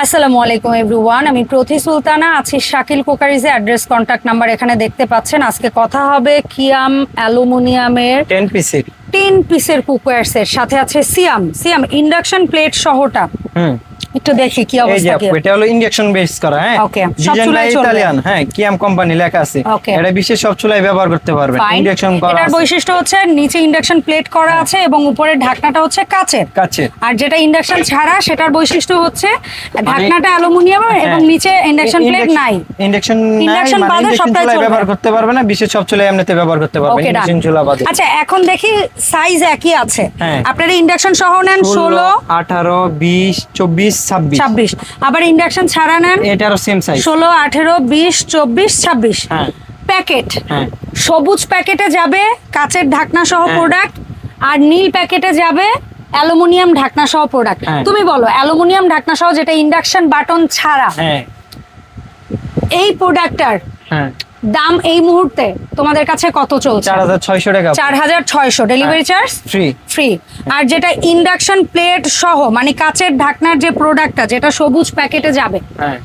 আসসালামু আলাইকুম এভরিওয়ান আমি প্রথি সুলতানা আছি শাকিল কোকারিজে অ্যাড্রেস কন্ট্যাক্ট নাম্বার এখানে দেখতে পাচ্ছেন। আজকে কথা হবে কিয়াম অ্যালুমিনিয়ামের টেন পিসের। টেন পিসের কুকার্স এর সাথে আছে সিয়াম। সিয়াম ইন্ডাকশন প্লেট সহটা। হুম। একটু দেখি কি অবস্থা কি? এটা হলো ইন্ডাকশন বেস করা হ্যাঁ? সব ডিজাইনটা ইতালিয়ান হ্যাঁ কিয়াম কোম্পানি লেখা আছে। এটা বিশেষ সব চুলায় ব্যবহার করতে পারবেন। Fine. ইন্ডাকশন করা এটার বৈশিষ্ট্য হচ্ছে নিচে ইন্ডাকশন প্লেট করা আছে এবং উপরের ঢাকনাটা হচ্ছে কাচের। কাছে আর যেটা ইন্ডাকশন ছাড়া সেটার বৈশিষ্ট্য হচ্ছে ঢাকনাটা অ্যালুমিনিয়াম এবং হ্যাঁ। নিচে ইন্ডাকশন প্লেট নাই। ইন্ডাকশন মানে বাদে ইন্ডাকশন সবটাই চুলায় ব্যবহার করতে পারবে না বিশেষ সব চুলায় এমনিতে ব্যবহার করতে পারবে ওকে ইন্ডাকশন চুলা বাদে। আচ্ছা এখন দেখি সাইজ একই আছে। হ্যাঁ। আপনারা ইন্ডাকশন সহ নেন ষোলো আঠারো বিশ চব্বিশ ছাব্বিশ। ছাব্বিশ। আবার ইন্ডাকশন ছাড়া নেন? এটারও সেম সাইজ ষোলো আঠেরো বিশ চব্বিশ ছাব্বিশ। হ্যাঁ। প্যাকেট। হ্যাঁ। সবুজ প্যাকেটে যাবে কাচের ঢাকনা সহ হ্যাঁ। প্রোডাক্ট আর নীল প্যাকেটে যাবে অ্যালুমিনিয়াম ঢাকনা সহ প্রোডাক্ট। তুমি বলো অ্যালুমিনিয়াম ঢাকনা সহ যেটা ইন্ডাকশন বাটন ছাড়া হ্যাঁ। এই প্রোডাক্টটার হ্যাঁ। দাম এই মুহূর্তে তোমাদের কাছে কত চলছে? চার হাজার ছয়শো টাকা। চার হাজার ছয়শো। ডেলিভারি চার্জ ফ্রি ফ্রি আর যেটা ইন্ডাকশন প্লেট সহ মানে কাচের ঢাকনার যে প্রোডাক্টটা যেটা সবুজ প্যাকেটে যাবে হ্যাঁ।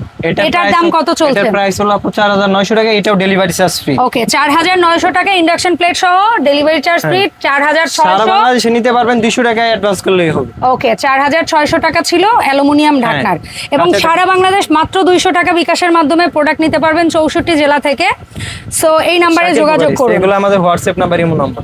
এটার দাম কত চলছে? এটার প্রাইস হলো আপু চার হাজার নয়শো টাকা এটাও ডেলিভারি চার্জ ফ্রি ওকে চার হাজার নয়শো টাকা ইন্ডাকশন প্লেট সহ ডেলিভারি চার্জ ফ্রি চার হাজার সারা বাংলাদেশে নিতে পারবেন দুইশো টাকা অ্যাডভান্স করলেই হবে। ওকে চার হাজার ছয়শো টাকা ছিল অ্যালুমিনিয়াম ঢাকনার। এবং সারা বাংলাদেশ মাত্র দুইশো টাকা বিকাশের মাধ্যমে প্রোডাক্ট নিতে পারবেন চৌষট্টি জেলা থেকে। সো এই নাম্বারে যোগাযোগ কুকারিজ। করুন। এগুলো আমাদের হোয়াটসঅ্যাপ নাম্বার ইমো নাম্বার